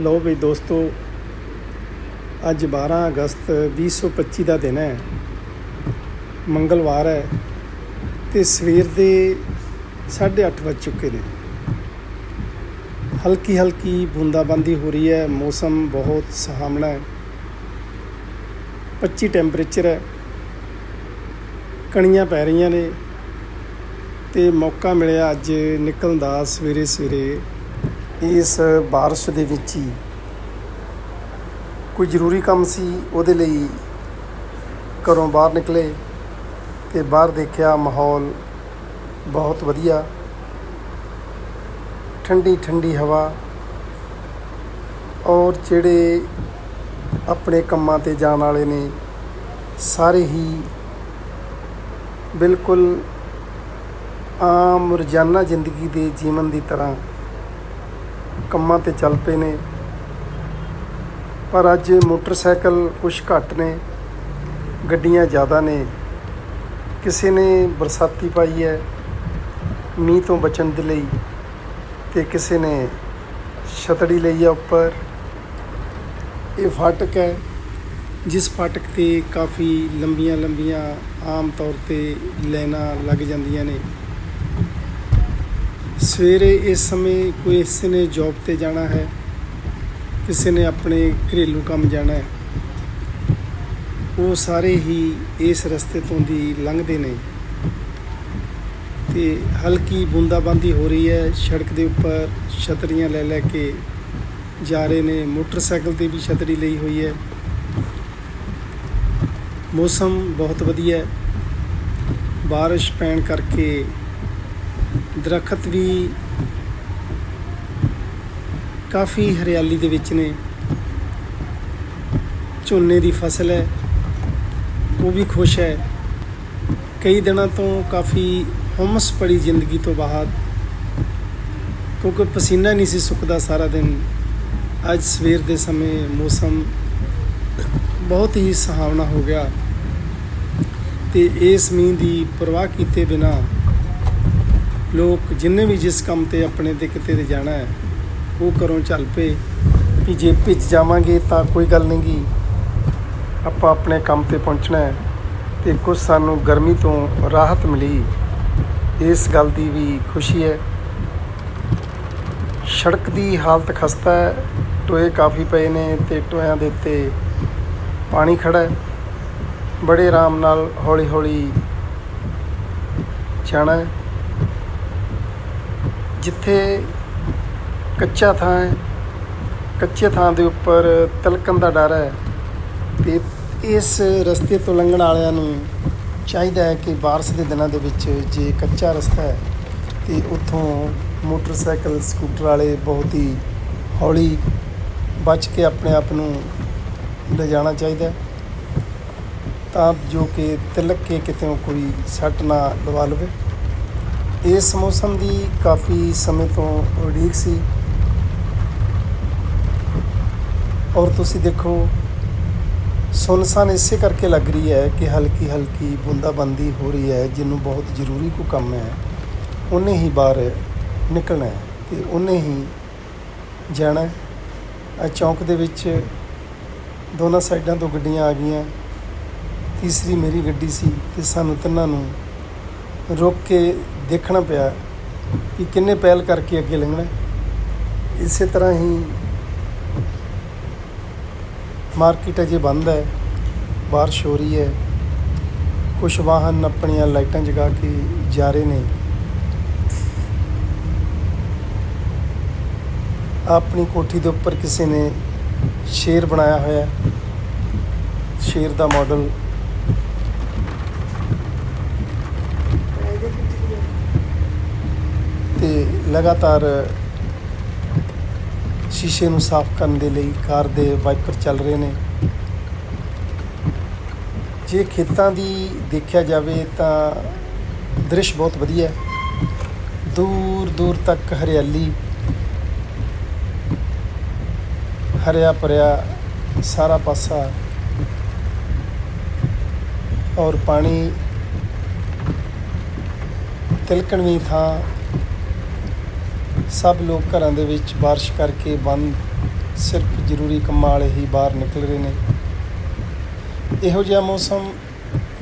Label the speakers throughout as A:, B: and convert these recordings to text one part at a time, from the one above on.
A: ਲਓ ਬਈ ਦੋਸਤੋ, ਅੱਜ 12 ਅਗਸਤ 2025 ਦਾ ਦਿਨ ਹੈ। ਮੰਗਲਵਾਰ ਹੈ ਤੇ ਸਵੇਰ ਦੇ 8:30 ਵੱਜ ਚੁੱਕੇ ਨੇ। ਹਲਕੀ ਹਲਕੀ ਬੂੰਦਾਬਾਂਦੀ ਹੋ ਰਹੀ ਹੈ, ਮੌਸਮ ਬਹੁਤ ਸੁਹਾਵਣਾ ਹੈ। 25 ਟੈਂਪਰੇਚਰ ਹੈ, ਕਣੀਆਂ ਪੈ ਰਹੀਆਂ ਨੇ ਤੇ ਮੌਕਾ ਮਿਲਿਆ ਅੱਜ ਨਿਕਲਣ ਦਾ ਸਵੇਰੇ ਸਵੇਰੇ ਇਸ ਬਾਰਿਸ਼ ਦੇ ਵਿੱਚ ਹੀ ਕੋਈ ਜ਼ਰੂਰੀ ਕੰਮ ਸੀ ਉਹਦੇ ਲਈ ਘਰੋਂ ਬਾਹਰ ਨਿਕਲੇ ਤੇ ਬਾਹਰ ਦੇਖਿਆ ਮਾਹੌਲ ਬਹੁਤ ਵਧੀਆ। ਠੰਡੀ ਠੰਡੀ ਹਵਾ ਔਰ ਜਿਹੜੇ ਆਪਣੇ ਕੰਮਾਂ ਤੇ ਜਾਣ ਵਾਲੇ ਨੇ ਸਾਰੇ ਹੀ ਬਿਲਕੁਲ ਆਮ ਰੋਜ਼ਾਨਾ ਜ਼ਿੰਦਗੀ ਦੇ ਜੀਵਨ ਦੀ ਤਰ੍ਹਾਂ ਕੰਮਾਂ ਤੇ ਚੱਲ ਪਏ ਨੇ। ਪਰ ਅੱਜ ਮੋਟਰਸਾਈਕਲ ਕੁਝ ਘੱਟ ਨੇ, ਗੱਡੀਆਂ ਜ਼ਿਆਦਾ ਨੇ। ਕਿਸੇ ਨੇ ਬਰਸਾਤੀ ਪਾਈ ਹੈ, ਮੀਂਹ ਤੋਂ ਬਚਣ ਦੇ ਲਈ। ਤੇ ਕਿਸੇ ਨੇ ਛਤੜੀ ਲਈ ਹੈ ਉੱਪਰ। ਇਹ ਫਾਟਕ ਹੈ, ਜਿਸ ਫਾਟਕ ਤੇ ਕਾਫੀ ਲੰਬੀਆਂ ਲੰਬੀਆਂ ਆਮ ਤੌਰ ਤੇ ਲਾਈਨਾਂ ਲੱਗ ਜਾਂਦੀਆਂ ਨੇ। ਸਵੇਰੇ ਇਸ ਸਮੇਂ ਕੋਈ ਕਿਸੇ ਨੇ ਜੌਬ ਤੇ ਜਾਣਾ ਹੈ, ਕਿਸੇ ਨੇ ਆਪਣੇ ਘਰੇਲੂ ਕੰਮ ਜਾਣਾ ਹੈ, ਉਹ ਸਾਰੇ ਹੀ ਇਸ ਰਸਤੇ ਤੋਂ ਦੀ ਲੰਘਦੇ ਨੇ। ਤੇ ਹਲਕੀ ਬੂੰਦਾਬਾਂਦੀ ਹੋ ਰਹੀ ਹੈ, ਸੜਕ ਦੇ ਉੱਪਰ ਛਤਰੀਆਂ ਲੈ ਲੈ ਕੇ ਜਾ ਰਹੇ ਨੇ, ਮੋਟਰਸਾਈਕਲ ਤੇ ਵੀ ਛਤਰੀ ਲਈ ਹੋਈ ਹੈ। ਮੌਸਮ ਬਹੁਤ ਵਧੀਆ ਹੈ। ਬਾਰਿਸ਼ ਪੈਣ ਕਰਕੇ ਦਰਖਤ ਵੀ ਕਾਫੀ ਹਰਿਆਲੀ ਦੇ ਵਿੱਚ ਨੇ। ਝੋਨੇ ਦੀ ਫਸਲ ਹੈ। ਉਹ ਵੀ ਖੁਸ਼ ਹੈ। ਕਈ ਦਿਨਾਂ ਤੋਂ ਕਾਫੀ ਹਮਸ ਪੜੀ ਜ਼ਿੰਦਗੀ ਤੋਂ ਬਾਅਦ, ਕਿਉਂਕਿ ਪਸੀਨਾ ਨਹੀਂ ਸੀ ਸੁੱਕਦਾ ਸਾਰਾ ਦਿਨ। ਅੱਜ ਸਵੇਰ ਦੇ ਸਮੇਂ ਮੌਸਮ ਬਹੁਤ ਹੀ ਸੁਹਾਵਣਾ ਹੋ ਗਿਆ ਤੇ ਇਸ ਮੀਂਹ ਦੀ ਪਰਵਾਹ ਕੀਤੇ ਬਿਨਾ ਲੋਕ ਜਿੰਨੇ ਵੀ ਜਿਸ ਕੰਮ ਤੇ ਆਪਣੇ ਤੇ ਕਿਤੇ ਤੇ ਜਾਣਾ ਹੈ, ਉਹ ਘਰੋਂ ਚੱਲ ਪਏ ਵੀ ਜੇ ਭਿੱਜ ਜਾਵਾਂਗੇ ਤਾਂ ਕੋਈ ਗੱਲ ਨਹੀਂ ਗੀ। ਆਪਾਂ ਆਪਣੇ ਕੰਮ ਤੇ ਪਹੁੰਚਣਾ ਹੈ ਤੇ ਕੁਝ ਸਾਨੂੰ ਗਰਮੀ ਤੋਂ ਰਾਹਤ ਮਿਲੀ। ਇਸ ਗੱਲ ਦੀ ਵੀ ਖੁਸ਼ੀ ਹੈ। ਸੜਕ ਦੀ ਹਾਲਤ ਖਸਤਾ ਹੈ, ਟੋਏ ਕਾਫੀ ਪਏ ਨੇ ਤੇ ਟੋਇਆਂ ਦੇ ਉੱਤੇ ਪਾਣੀ ਖੜਾ ਹੈ। ਬੜੇ ਆਰਾਮ ਨਾਲ ਹੌਲੀ ਹੌਲੀ ਜਾਣਾ ਹੈ। ਜਿੱਥੇ ਕੱਚਾ ਥਾਂ ਹੈ, ਕੱਚੇ ਥਾਂ ਦੇ ਉੱਪਰ ਤਿਲਕਣ ਦਾ ਡਰ ਹੈ, ਤੇ ਇਸ ਰਸਤੇ ਤੋਂ ਲੰਘਣ ਵਾਲਿਆਂ ਨੂੰ ਚਾਹੀਦਾ ਹੈ ਕਿ ਬਾਰਿਸ਼ ਦੇ ਦਿਨਾਂ ਦੇ ਵਿੱਚ ਜੇ ਕੱਚਾ ਰਸਤਾ ਹੈ, ਤੇ ਉੱਥੋਂ ਮੋਟਰਸਾਈਕਲ, ਸਕੂਟਰ ਵਾਲੇ ਬਹੁਤ ਹੀ ਹੌਲੀ ਬਚ ਕੇ ਆਪਣੇ ਆਪ ਨੂੰ ਲਿਜਾਣਾ ਚਾਹੀਦਾ ਤਾਂ ਜੋ ਕਿ ਤਿਲਕ ਕੇ ਕਿਤੇ ਕੋਈ ਸੱਟ ਨਾ ਲਵਾ ਲਵੇ। ਇਸ ਮੌਸਮ ਦੀ ਕਾਫੀ ਸਮੇਂ ਤੋਂ ਉਡੀਕ ਸੀ। ਔਰ ਤੁਸੀਂ ਦੇਖੋ, ਸੁਨਸਾਨ ਇਸੇ ਕਰਕੇ ਲੱਗ ਰਹੀ ਹੈ ਕਿ ਹਲਕੀ ਹਲਕੀ ਬੂੰਦਾਬਾਂਦੀ ਹੋ ਰਹੀ ਹੈ, ਜਿਹਨੂੰ ਬਹੁਤ ਜ਼ਰੂਰੀ ਕੋ ਕੰਮ ਹੈ। ਉਹਨੇ ਹੀ ਬਾਹਰ ਨਿਕਲਣਾ ਹੈ ਤੇ ਉਹਨੇ ਹੀ ਜਾਣਾ ਹੈ। ਇਹ ਚੌਂਕ ਦੇ ਵਿੱਚ ਦੋਨਾਂ ਸਾਈਡਾਂ ਤੋਂ ਗੱਡੀਆਂ ਆ ਗਈਆਂ। ਤੀਸਰੀ ਮੇਰੀ ਗੱਡੀ ਸੀ ਤੇ ਸਾਨੂੰ ਤਿੰਨਾਂ ਨੂੰ ਰੁਕ ਕੇ ਦੇਖਣਾ ਪਿਆ ਕਿ ਕਿੰਨੇ ਪਹਿਲ ਕਰਕੇ ਅੱਗੇ ਲੰਘਣਾ ਇਸੇ ਤਰ੍ਹਾਂ ਹੀ ਮਾਰਕੀਟ ਅਜੇ ਬੰਦ ਹੈ, ਬਾਰਿਸ਼ ਹੋ ਰਹੀ ਹੈ। ਕੁਝ ਵਾਹਨ ਆਪਣੀਆਂ ਲਾਈਟਾਂ ਜਗਾ ਕੇ ਜਾ ਰਹੇ ਨੇ। ਆਪਣੀ ਕੋਠੀ ਦੇ ਉੱਪਰ ਕਿਸੇ ਨੇ ਸ਼ੇਰ ਬਣਾਇਆ ਹੋਇਆ ਸ਼ੇਰ ਦਾ ਮਾਡਲ ਤੇ ਲਗਾਤਾਰ ਸ਼ੀਸ਼ੇ ਨੂੰ ਸਾਫ਼ ਕਰਨ ਦੇ ਲਈ ਕਾਰ ਦੇ ਵਾਈਪਰ ਚੱਲ ਰਹੇ ਨੇ। ਜੇ ਖੇਤਾਂ ਦੀ ਦੇਖਿਆ ਜਾਵੇ ਤਾਂ ਦ੍ਰਿਸ਼ ਬਹੁਤ ਵਧੀਆ ਹੈ। ਦੂਰ ਦੂਰ ਤੱਕ ਹਰਿਆਲੀ, ਹਰਿਆ ਭਰਿਆ ਸਾਰਾ ਪਾਸਾ ਔਰ ਪਾਣੀ ਤਿਲਕਣਵੀਂ ਥਾਂ ਸਭ ਲੋਕ ਘਰਾਂ ਦੇ ਵਿੱਚ ਬਾਰਿਸ਼ ਕਰਕੇ ਬੰਦ, ਸਿਰਫ ਜ਼ਰੂਰੀ ਕੰਮਾਂ ਵਾਲੇ ਹੀ ਬਾਹਰ ਨਿਕਲ ਰਹੇ ਨੇ। ਇਹੋ ਜਿਹਾ ਮੌਸਮ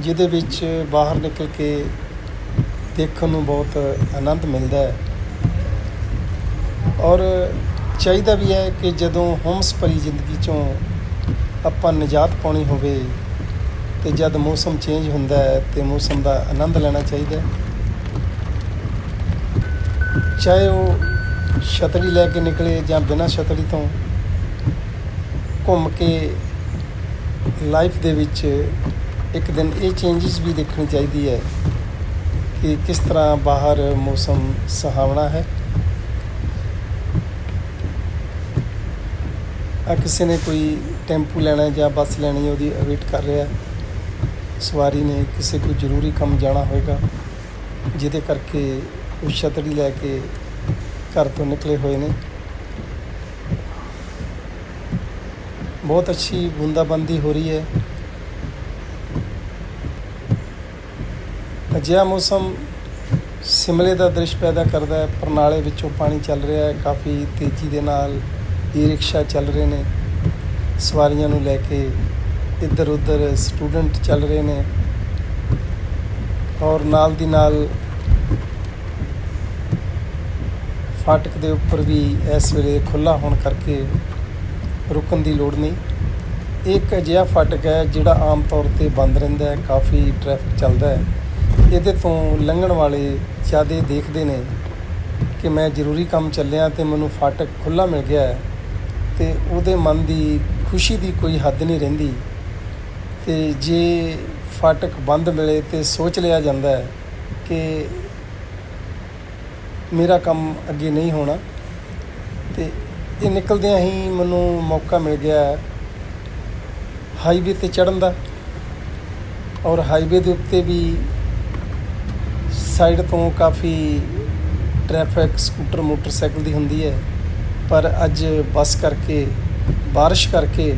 A: ਜਿਹਦੇ ਵਿੱਚ ਬਾਹਰ ਨਿਕਲ ਕੇ ਦੇਖਣ ਨੂੰ ਬਹੁਤ ਆਨੰਦ ਮਿਲਦਾ ਹੈ। ਔਰ ਚਾਹੀਦਾ ਵੀ ਹੈ ਕਿ ਜਦੋਂ ਹੋਮਸ ਭਰੀ ਜ਼ਿੰਦਗੀ ਚੋਂ ਆਪਾਂ ਨਿਜਾਤ ਪਾਉਣੀ ਹੋਵੇ ਤੇ ਜਦ ਮੌਸਮ ਚੇਂਜ ਹੁੰਦਾ ਹੈ ਤੇ ਮੌਸਮ ਦਾ ਆਨੰਦ ਲੈਣਾ ਚਾਹੀਦਾ ਹੈ। ਚਾਹੇ ਉਹ ਛਤਰੀ ਲੈ ਕੇ ਨਿਕਲੇ ਜਾਂ ਬਿਨਾਂ ਛਤਰੀ ਤੋਂ ਘੁੰਮ ਕੇ ਲਾਈਫ ਦੇ ਵਿੱਚ ਇੱਕ ਦਿਨ ਇਹ ਚੇਂਜਸ ਵੀ ਦੇਖਣੀ ਚਾਹੀਦੀ ਹੈ ਕਿ ਕਿਸ ਤਰ੍ਹਾਂ ਬਾਹਰ ਮੌਸਮ ਸੁਹਾਵਣਾ ਹੈ। ਆ ਕਿਸੇ ਨੇ ਕੋਈ ਟੈਂਪੂ ਲੈਣਾ ਜਾਂ ਬੱਸ ਲੈਣੀ ਉਹਦੀ ਵੇਟ ਕਰ ਰਿਹਾ ਸਵਾਰੀ ਨੇ ਕਿਸੇ ਕੋਈ ਜ਼ਰੂਰੀ ਕੰਮ ਜਾਣਾ ਹੋਵੇਗਾ ਜਿਹਦੇ ਕਰਕੇ ਉਹ ਛਤਰੀ ਲੈ ਕੇ ਘਰ ਤੋਂ ਨਿਕਲੇ ਹੋਏ ਨੇ। ਬਹੁਤ ਅੱਛੀ ਬੂੰਦਾਬੰਦੀ ਹੋ ਰਹੀ ਹੈ। ਅਜਿਹਾ ਮੌਸਮ ਸਿਮਲੇ ਦਾ ਦ੍ਰਿਸ਼ ਪੈਦਾ ਕਰਦਾ ਹੈ। ਪਰਨਾਲੇ ਵਿੱਚੋਂ ਪਾਣੀ ਚੱਲ ਰਿਹਾ ਹੈ। ਕਾਫੀ ਤੇਜ਼ੀ ਦੇ ਨਾਲ ਈ ਰਿਕਸ਼ਾ ਚੱਲ ਰਹੇ ਨੇ। ਸਵਾਰੀਆਂ ਨੂੰ ਲੈ ਕੇ ਇੱਧਰ ਉੱਧਰ ਸਟੂਡੈਂਟ ਚੱਲ ਰਹੇ ਨੇ। ਔਰ ਨਾਲ ਦੀ ਨਾਲ ਫਾਟਕ ਦੇ ਉੱਪਰ ਵੀ ਇਸ ਵੇਲੇ ਖੁੱਲਾ ਹੋਣ ਕਰਕੇ ਰੁਕਣ ਦੀ ਲੋੜ ਨਹੀਂ। ਇੱਕ ਅਜਿਹਾ ਫਾਟਕ ਹੈ ਜਿਹੜਾ ਆਮ ਤੌਰ ਤੇ ਬੰਦ ਰਹਿੰਦਾ ਹੈ, ਕਾਫੀ ਟ੍ਰੈਫਿਕ ਚੱਲਦਾ ਹੈ। ਇਹਦੇ ਤੋਂ ਲੰਘਣ ਵਾਲੇ ਜਿਆਦੇ ਦੇਖਦੇ ਨੇ ਕਿ ਮੈਂ ਜ਼ਰੂਰੀ ਕੰਮ ਚੱਲਿਆ ਤੇ ਮੈਨੂੰ ਫਾਟਕ ਖੁੱਲਾ ਮਿਲ ਗਿਆ ਹੈ ਤੇ ਉਹਦੇ ਮਨ ਦੀ ਖੁਸ਼ੀ ਦੀ ਕੋਈ ਹੱਦ ਨਹੀਂ ਰਹਿੰਦੀ। ਤੇ ਜੇ ਫਾਟਕ ਬੰਦ ਮਿਲੇ ਤੇ ਸੋਚ ਲਿਆ ਜਾਂਦਾ ਹੈ ਕਿ ਮੇਰਾ ਕੰਮ ਅੱਗੇ ਨਹੀਂ ਹੋਣਾ। ਤੇ ਇਹ ਨਿਕਲਦਿਆਂ ਹੀ ਮੈਨੂੰ ਮੌਕਾ ਮਿਲ ਗਿਆ ਹਾਈਵੇ ਤੇ ਚੜਨ ਦਾ। ਔਰ ਹਾਈਵੇ ਦੇ ਉੱਤੇ ਵੀ ਸਾਈਡ ਤੋਂ ਕਾਫੀ ਟ੍ਰੈਫਿਕ ਸਕੂਟਰ ਮੋਟਰਸਾਈਕਲ ਦੀ ਹੁੰਦੀ ਹੈ। ਪਰ ਅੱਜ ਬੱਸ ਕਰਕੇ, ਬਾਰਿਸ਼ ਕਰਕੇ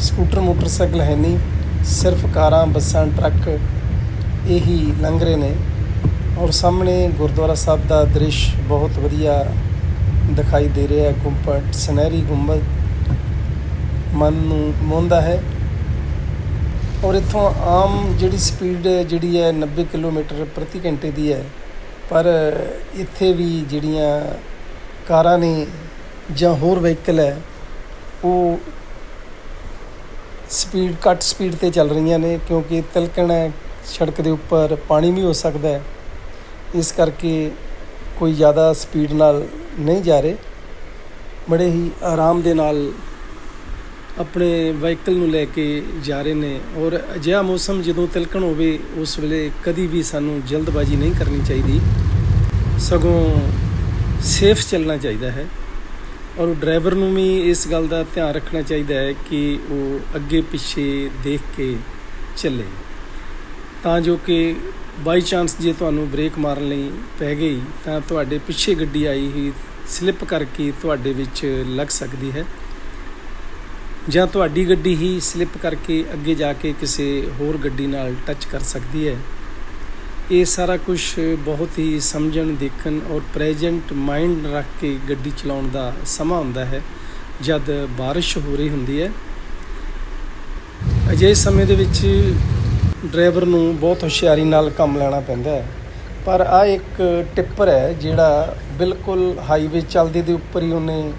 A: ਸਕੂਟਰ ਮੋਟਰਸਾਈਕਲ ਹੈ ਨਹੀਂ, ਸਿਰਫ ਕਾਰਾਂ, ਬੱਸਾਂ ਟਰੱਕ ਇਹੀ ਲੰਘ ਰਹੇ ਨੇ। ਔਰ ਸਾਹਮਣੇ ਗੁਰਦੁਆਰਾ ਸਾਹਿਬ ਦਾ ਦ੍ਰਿਸ਼ ਬਹੁਤ ਵਧੀਆ ਦਿਖਾਈ ਦੇ ਰਿਹਾ ਹੈ। ਗੁੰਬਦ ਸੁਨਹਿਰੀ ਗੁੰਬਦ ਮਨ ਨੂੰ ਮੋਹਦਾ ਹੈ। ਔਰ ਇੱਥੋਂ ਆਮ ਜਿਹੜੀ ਸਪੀਡ ਜਿਹੜੀ ਹੈ 90 ਕਿਲੋਮੀਟਰ ਪ੍ਰਤੀ ਘੰਟੇ ਦੀ ਹੈ। ਪਰ ਇੱਥੇ ਵੀ ਜਿਹੜੀਆਂ ਕਾਰਾਂ ਨੇ ਜਾਂ ਹੋਰ ਵਹੀਕਲ ਹੈ, ਉਹ ਸਪੀਡ ਘੱਟ ਸਪੀਡ ਤੇ ਚੱਲ ਰਹੀਆਂ ਨੇ ਕਿਉਂਕਿ ਤਿਲਕਣ ਹੈ, ਸੜਕ ਦੇ ਉੱਪਰ ਪਾਣੀ ਵੀ ਹੋ ਸਕਦਾ ਹੈ। ਇਸ ਕਰਕੇ ਕੋਈ ਜ਼ਿਆਦਾ ਸਪੀਡ ਨਾਲ ਨਹੀਂ ਜਾ ਰਹੇ। ਬੜੇ ਹੀ ਆਰਾਮ ਦੇ ਨਾਲ ਆਪਣੇ ਵਹੀਕਲ ਨੂੰ ਲੈ ਕੇ ਜਾ ਰਹੇ ਨੇ ਔਰ ਅਜਿਹਾ ਮੌਸਮ ਜਦੋਂ ਤਿਲਕਣ ਹੋਵੇ, ਉਸ ਵੇਲੇ ਕਦੀ ਵੀ ਸਾਨੂੰ ਜਲਦਬਾਜ਼ੀ ਨਹੀਂ ਕਰਨੀ ਚਾਹੀਦੀ। ਸਗੋਂ ਸੇਫ ਚੱਲਣਾ ਚਾਹੀਦਾ ਹੈ ਔਰ ਡਰਾਈਵਰ ਨੂੰ ਵੀ ਇਸ ਗੱਲ ਦਾ ਧਿਆਨ ਰੱਖਣਾ ਚਾਹੀਦਾ ਹੈ ਕਿ ਉਹ ਅੱਗੇ ਪਿੱਛੇ ਦੇਖ ਕੇ ਚੱਲੇ। ਤਾਂ ਜੋ ਕਿ ਬਾਈ ਚਾਂਸ ਜੇ ਤੁਹਾਨੂੰ ਬ੍ਰੇਕ ਮਾਰਨ ਲਈ ਪੈ ਗਈ, ਤਾਂ ਤੁਹਾਡੇ ਪਿੱਛੇ ਗੱਡੀ ਆਈ ਹੀ ਸਲਿੱਪ ਕਰਕੇ ਤੁਹਾਡੇ ਵਿੱਚ ਲੱਗ ਸਕਦੀ ਹੈ। ਜਾਂ ਤੁਹਾਡੀ ਗੱਡੀ ਹੀ ਸਲਿੱਪ ਕਰਕੇ ਅੱਗੇ ਜਾ ਕੇ ਕਿਸੇ ਹੋਰ ਗੱਡੀ ਨਾਲ ਟੱਚ ਕਰ ਸਕਦੀ ਹੈ। ਇਹ ਸਾਰਾ ਕੁਝ ਬਹੁਤ ਹੀ ਸਮਝਣ, ਦੇਖਣ ਔਰ ਪ੍ਰੈਜ਼ੈਂਟ ਮਾਈਂਡ ਰੱਖ ਕੇ ਗੱਡੀ ਚਲਾਉਣ ਦਾ ਸਮਾਂ ਹੁੰਦਾ ਹੈ, ਜਦ ਬਾਰਿਸ਼ ਹੋ ਰਹੀ ਹੁੰਦੀ ਹੈ। ਅਜਿਹੇ ਸਮੇਂ ਦੇ ਵਿੱਚ ਡਰਾਈਵਰ ਨੂੰ ਬਹੁਤ ਹੁਸ਼ਿਆਰੀ ਨਾਲ ਕੰਮ ਲੈਣਾ ਪੈਂਦਾ ਹੈ। ਪਰ ਆ ਇੱਕ ਟਿੱਪਰ ਹੈ ਜਿਹੜਾ ਬਿਲਕੁਲ ਹਾਈਵੇ ਚੱਲਦੇ ਦੇ ਉੱਪਰ ਹੀ ਉਹਨੇ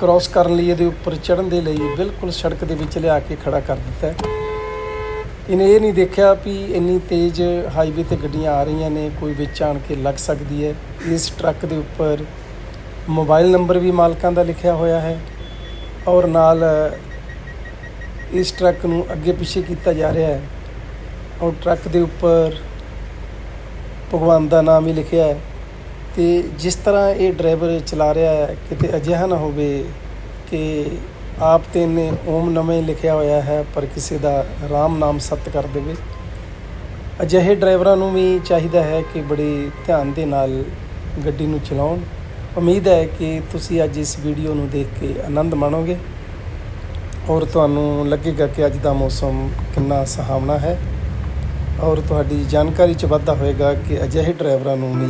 A: ਕ੍ਰਾਸ ਕਰਨ ਲਈ ਇਹਦੇ ਉੱਪਰ ਚੜਨ ਦੇ ਲਈ ਬਿਲਕੁਲ ਸੜਕ ਦੇ ਵਿੱਚ ਲਿਆ ਕੇ ਖੜਾ ਕਰ ਦਿੱਤਾ ਇਹਨੇ ਇਹ ਨਹੀਂ ਦੇਖਿਆ ਵੀ ਇੰਨੀ ਤੇਜ਼ ਹਾਈਵੇ ਤੇ ਗੱਡੀਆਂ ਆ ਰਹੀਆਂ ਨੇ, ਕੋਈ ਵਿੱਚ ਆਣ ਕੇ ਲੱਗ ਸਕਦੀ ਹੈ। ਇਸ ਟਰੱਕ ਦੇ ਉੱਪਰ ਮੋਬਾਈਲ ਨੰਬਰ ਵੀ ਮਾਲਕਾਂ ਦਾ ਲਿਖਿਆ ਹੋਇਆ ਹੈ ਔਰ ਨਾਲ ਇਸ ਟਰੱਕ ਨੂੰ ਅੱਗੇ ਪਿੱਛੇ ਕੀਤਾ ਜਾ ਰਿਹਾ ਹੈ। ਔਰ ਟਰੱਕ ਦੇ ਉੱਪਰ ਭਗਵਾਨ ਦਾ ਨਾਮ ਵੀ ਲਿਖਿਆ ਹੈ। ਤੇ ਜਿਸ ਤਰ੍ਹਾਂ ਇਹ ਡਰਾਈਵਰ ਚਲਾ ਰਿਹਾ ਹੈ, ਕਿਤੇ ਅਜਿਹਾ ਨਾ ਹੋਵੇ ਕਿ ਆਪ ਤੇ ਨੇ ਓਮ ਨਮੇ ਲਿਖਿਆ ਹੋਇਆ ਹੈ, ਪਰ ਕਿਸੇ ਦਾ ਰਾਮ ਨਾਮ ਸਤ ਕਰ ਦੇਵੇ। ਅਜਿਹੇ ਡਰਾਈਵਰਾਂ ਨੂੰ ਵੀ ਚਾਹੀਦਾ ਹੈ ਕਿ ਬੜੇ ਧਿਆਨ ਦੇ ਨਾਲ ਗੱਡੀ ਨੂੰ ਚਲਾਉਣ। ਉਮੀਦ ਹੈ ਕਿ ਤੁਸੀਂ ਅੱਜ ਇਸ ਵੀਡੀਓ ਨੂੰ ਦੇਖ ਕੇ ਆਨੰਦ ਮਾਣੋਗੇ। ਔਰ ਤੁਹਾਨੂੰ ਲੱਗੇਗਾ ਕਿ ਅੱਜ ਦਾ ਮੌਸਮ ਕਿੰਨਾ ਸੁਹਾਵਣਾ ਹੈ। ਔਰ ਤੁਹਾਡੀ ਜਾਣਕਾਰੀ ਚ ਵਾਧਾ ਹੋਏਗਾ ਕਿ ਅਜਿਹੇ ਡਰਾਈਵਰਾਂ ਨੂੰ ਵੀ